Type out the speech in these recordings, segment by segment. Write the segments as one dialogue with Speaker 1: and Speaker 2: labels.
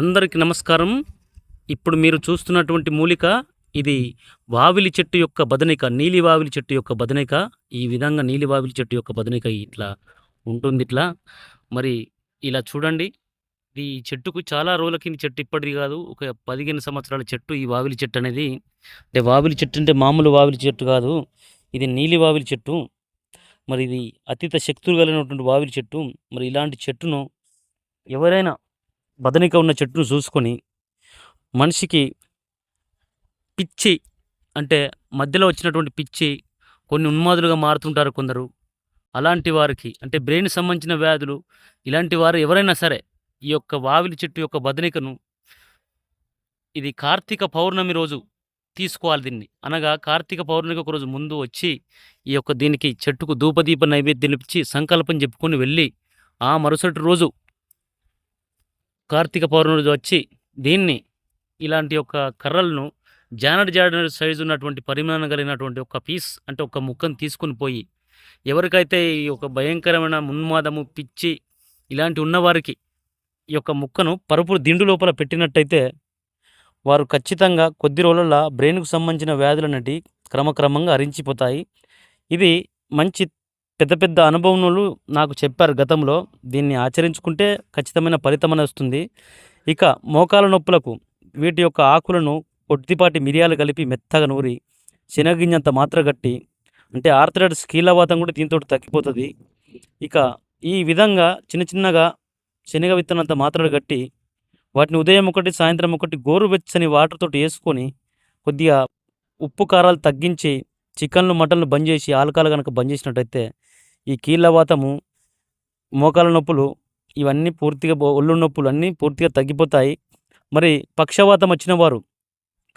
Speaker 1: అందరికీ నమస్కారం. ఇప్పుడు మీరు చూస్తున్నటువంటి మూలిక ఇది వావిలి చెట్టు యొక్క బదనిక నీలి వావిలి చెట్టు యొక్క బదనిక ఈ విధంగా నీలి వావిలి చెట్టు యొక్క బదనిక ఇట్లా ఉంటుంది ఇట్లా. మరి ఇలా చూడండి. ఈ చెట్టుకు చాలా రోజుల కింద చెట్టు ఇప్పటిది కాదు ఒక పదిహేను సంవత్సరాల చెట్టు ఈ వావిలి చెట్టు అనేది. అంటే వావిలి చెట్టు అంటే మామూలు వావిలి చెట్టు కాదు ఇది నీలి వావిలి చెట్టు. మరి ఇది అతీత శక్తులు కలిగినటువంటి వావిలి చెట్టు. మరి ఇలాంటి చెట్టును ఎవరైనా బదనిక ఉన్న చెట్టును చూసుకొని మనిషికి పిచ్చి అంటే మధ్యలో వచ్చినటువంటి పిచ్చి కొన్ని ఉన్మాదులుగా మారుతుంటారు కొందరు. అలాంటి వారికి అంటే బ్రెయిన్ సంబంధించిన వ్యాధులు ఇలాంటి వారు ఎవరైనా సరే ఈ యొక్క వావిలి చెట్టు యొక్క బదనికను ఇది కార్తీక పౌర్ణమి రోజు తీసుకోవాలి దీన్ని. అనగా కార్తీక పౌర్ణమికి ఒక రోజు ముందు వచ్చి ఈ యొక్క దీనికి చెట్టుకు ధూపదీప నైవేద్యం ఇచ్చి సంకల్పం చెప్పుకొని వెళ్ళి ఆ మరుసటి రోజు కార్తీక పౌర్ణమి వచ్చి దీన్ని ఇలాంటి యొక్క కర్రలను జానడ్ జానడ్ సైజు ఉన్నటువంటి పరిమాణం కలిగినటువంటి ఒక పీస్ అంటే ఒక ముక్కను తీసుకుని పోయి ఎవరికైతే ఈ యొక్క భయంకరమైన మున్మాదము పిచ్చి ఇలాంటి ఉన్నవారికి ఈ యొక్క ముక్కను పరుపు దిండు లోపల పెట్టినట్టయితే వారు ఖచ్చితంగా కొద్ది రోజుల బ్రెయిన్కు సంబంధించిన వ్యాధులు అనేటివి క్రమక్రమంగా అరించిపోతాయి. ఇది మంచి పెద్ద పెద్ద అనుభవములు నాకు చెప్పారు గతంలో దీన్ని ఆచరించుకుంటే ఖచ్చితమైన ఫలితం వస్తుంది. ఇక మోకాల నొప్పులకు వీటి యొక్క ఆకులను కొద్దిపాటి మిరియాలు కలిపి మెత్తగా నూరి శనగింజంత మాత్ర గట్టి అంటే ఆర్థరైటిస్ కీలవాతం కూడా దీంతో తగ్గిపోతుంది. ఇక ఈ విధంగా చిన్న చిన్నగా శనగ విత్తనంత మాత్రలు కట్టి వాటిని ఉదయం ఒకటి సాయంత్రం ఒకటి గోరువెచ్చని వాటర్తో వేసుకొని కొద్దిగా ఉప్పు కారాలు తగ్గించి చికెన్లు మటన్లు బంద్ చేసి ఆల్కహాల్ కనుక బంద్ చేసినట్టయితే ఈ కీళ్ళవాతము మోకాల నొప్పులు ఇవన్నీ పూర్తిగా ఒళ్ళు నొప్పులు అన్నీ పూర్తిగా తగ్గిపోతాయి. మరి పక్షవాతం వచ్చిన వారు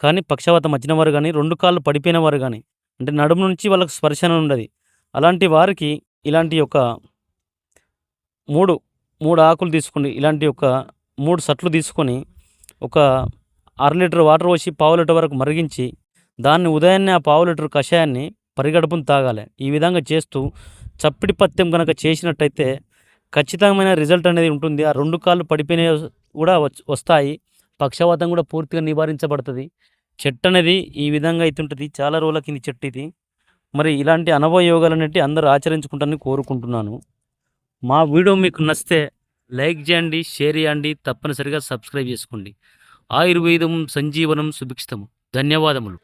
Speaker 1: కానీ పక్షవాతం వచ్చిన వారు కానీ రెండు కాళ్ళు పడిపోయిన వారు కానీ అంటే నడుము నుంచి వాళ్ళకు స్పర్శన ఉండదు. అలాంటి వారికి ఇలాంటి ఒక మూడు మూడు ఆకులు తీసుకోండి ఇలాంటి ఒక మూడు సట్లు తీసుకొని ఒక అర లీటర్ వాటర్ పోసి పావు లీటర్ వరకు మరిగించి దాన్ని ఉదయాన్నే ఆ పావు లీటర్ కషాయాన్ని పరిగడుపును తాగాలి. ఈ విధంగా చేస్తూ చప్పిడి పత్యం కనుక చేసినట్టయితే ఖచ్చితమైన రిజల్ట్ అనేది ఉంటుంది. ఆ రెండు కాళ్ళు పడిపోయిన కూడా వస్తాయి. పక్షవాతం కూడా పూర్తిగా నివారించబడుతుంది. చెట్టు అనేది ఈ విధంగా అయితే ఉంటుంది చాలా రోజుల కింది చెట్టు ఇది. మరి ఇలాంటి అనుభవ యోగాలు అనేవి అందరూ ఆచరించుకుంటారని కోరుకుంటున్నాను. మా వీడియో మీకు నచ్చితే లైక్ చేయండి షేర్ చేయండి తప్పనిసరిగా సబ్స్క్రైబ్ చేసుకోండి. ఆయుర్వేదం సంజీవనం సుభిక్షితము. ధన్యవాదములు.